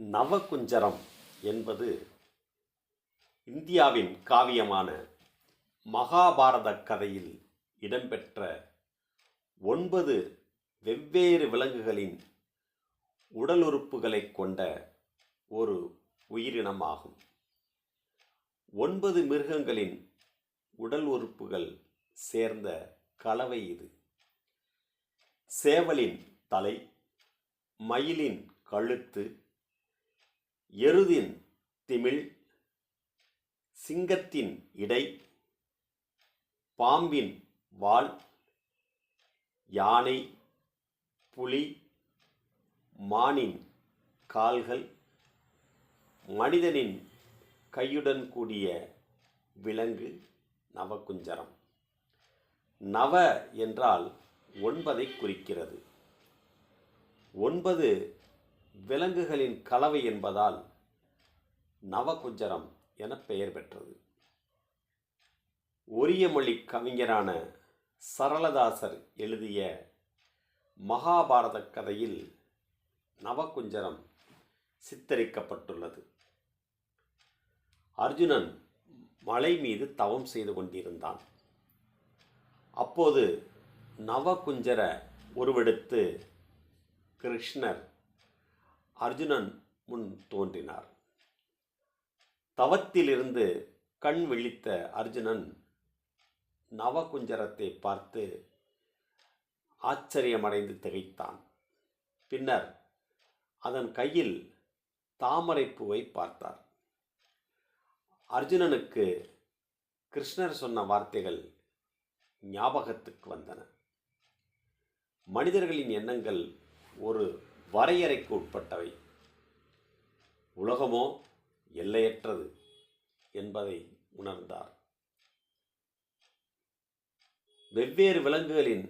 நவகுஞ்சரம் என்பது இந்தியாவின் காவியமான மகாபாரத கதையில் இடம்பெற்ற ஒன்பது வெவ்வேறு விலங்குகளின் உடலுறுப்புகளைக் கொண்ட ஒரு உயிரினமாகும். ஒன்பது மிருகங்களின் உடல் உறுப்புகள் சேர்ந்த கலவை இது. சேவலின் தலை மயிலின் கழுத்து எருதின் திமிழ் சிங்கத்தின் இடை பாம்பின் வால் யானை புலி மானின் கால்கள் மனிதனின் கையுடன் கூடிய விலங்கு நவகுஞ்சரம். நவ என்றால் ஒன்பதை குறிக்கிறது. ஒன்பது விலங்குகளின் கலவை என்பதால் நவகுஞ்சரம் என பெயர் பெற்றது. ஒரிய மொழி கவிஞரான சரளதாசர் எழுதிய மகாபாரத கதையில் நவகுஞ்சரம் சித்தரிக்கப்பட்டுள்ளது. அர்ஜுனன் மலை மீது தவம் செய்து கொண்டிருந்தான். அப்போது நவகுஞ்சர உருவெடுத்து கிருஷ்ணர் அர்ஜுனன் முன் தோன்றினார். தவத்திலிருந்து கண் விழித்த அர்ஜுனன் நவகுஞ்சரத்தை பார்த்து ஆச்சரியமடைந்து திகைத்தான். பின்னர் அதன் கையில் தாமரைப்பூவை பார்த்தார். அர்ஜுனனுக்கு கிருஷ்ணர் சொன்ன வார்த்தைகள் ஞாபகத்துக்கு வந்தன. மனிதர்களின் எண்ணங்கள் ஒரு வரையறைக்கு உட்பட்டவை. உலகமோ எல்லையற்றது என்பதை உணர்ந்தார். வெவ்வேறு விலங்குகளின்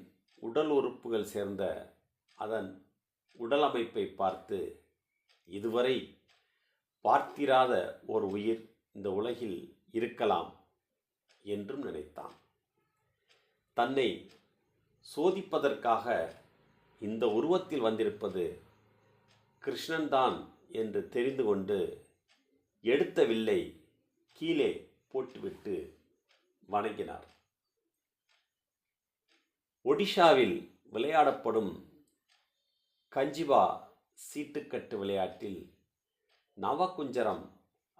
உடல் உறுப்புகள் சேர்ந்த அதன் உடலமைப்பை பார்த்து இதுவரை பார்த்திராத ஒரு உயிர் இந்த உலகில் இருக்கலாம் என்றும் நினைத்தான். தன்னை சோதிப்பதற்காக இந்த உருவத்தில் வந்திருப்பது கிருஷ்ணன்தான் என்று தெரிந்து கொண்டு எடுத்த வில்லை கீழே போட்டுவிட்டு வணங்கினார். ஒடிஷாவில் விளையாடப்படும் கஞ்சிபா சீட்டுக்கட்டு விளையாட்டில் நவகுஞ்சரம்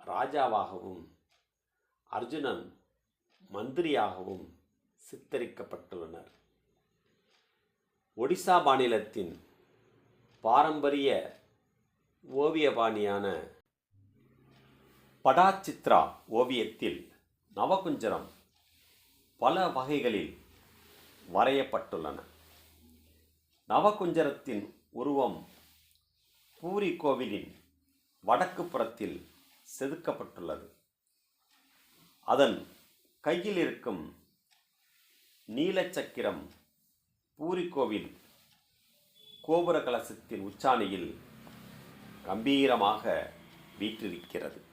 ராஜாவாகவும் அர்ஜுனன் மந்திரியாகவும் சித்தரிக்கப்பட்டுள்ளனர். ஒடிசா மாநிலத்தின் பாரம்பரிய ஓவியபாணியான படாச்சித்ரா ஓவியத்தில் நவகுஞ்சரம் பல வகைகளில் வரையப்பட்டுள்ளன. நவகுஞ்சரத்தின் உருவம் பூரி கோவிலின் வடக்கு புறத்தில் செதுக்கப்பட்டுள்ளது. அதன் கையில் இருக்கும் நீலச்சக்கிரம் பூரி கோவில் கோபுர கலசத்தின் உச்சாணியில் கம்பீரமாக வீற்றிருக்கிறது.